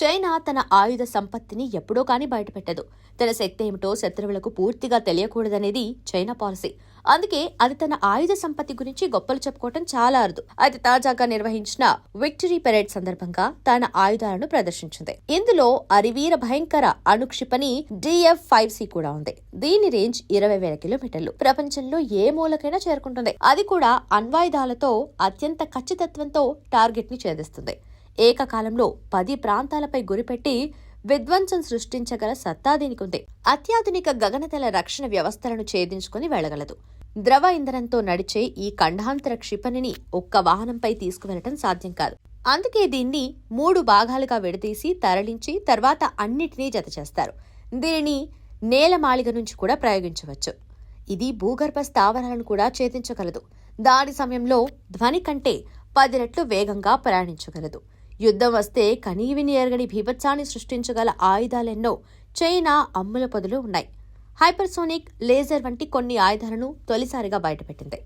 China తన ఆయుధ సంపత్తిని ఎప్పుడో కాని బయటపెట్టదు. తన శక్తి ఏమిటో శత్రువులకు పూర్తిగా తెలియకూడదనేది చైనా పాలసీ. అందుకే అది తన ఆయుధ సంపత్తి గురించి గొప్పలు చెప్పుకోవటం చాలా అరుదు. అయితే తాజాగా నిర్వహించిన విక్టరీ పెరేడ్ సందర్భంగా తన ఆయుధాలను ప్రదర్శించింది. ఇందులో అరివీర భయంకర అణుక్షిపణి డిఎఫ్ ఫైవ్ సి కూడా ఉంది. దీని రేంజ్ ఇరవై వేల కిలోమీటర్లు. ప్రపంచంలో ఏ మూలకైనా చేరుకుంటుంది. అది కూడా అణ్వాయుధాలతో అత్యంత ఖచ్చితత్వంతో టార్గెట్ని ఛేదిస్తుంది. ఏకకాలంలో పది ప్రాంతాలపై గురిపెట్టి విధ్వంసం సృష్టించగల సత్తా దీనికి అత్యాధునిక గగనతల రక్షణ వ్యవస్థలను ఛేదించుకుని వెళ్ళగలదు ద్రవ ఇంధనంతో నడిచే ఈ ఖండాంతర క్షిపణిని ఒక్క వాహనంపై తీసుకువెళ్ళటం సాధ్యం కాదు. అందుకే దీన్ని మూడు భాగాలుగా విడదీసి తరలించి తర్వాత అన్నిటినీ జతచేస్తారు. దీనిని నేలమాళిగ నుంచి కూడా ప్రయోగించవచ్చు. ఇది భూగర్భ స్థావరాలను కూడా ఛేదించగలదు. దాని సమయంలో ధ్వని కంటే పది రెట్లు వేగంగా ప్రయాణించగలదు. యుద్ధం వస్తే కనీవిని ఎరగని భీభత్సాన్ని సృష్టించగల ఆయుధాలెన్నో చైనా అమ్ముల పొదలు ఉన్నాయి. హైపర్సోనిక్ లేజర్ వంటి కొన్ని ఆయుధాలను తొలిసారిగా బయటపెట్టింది.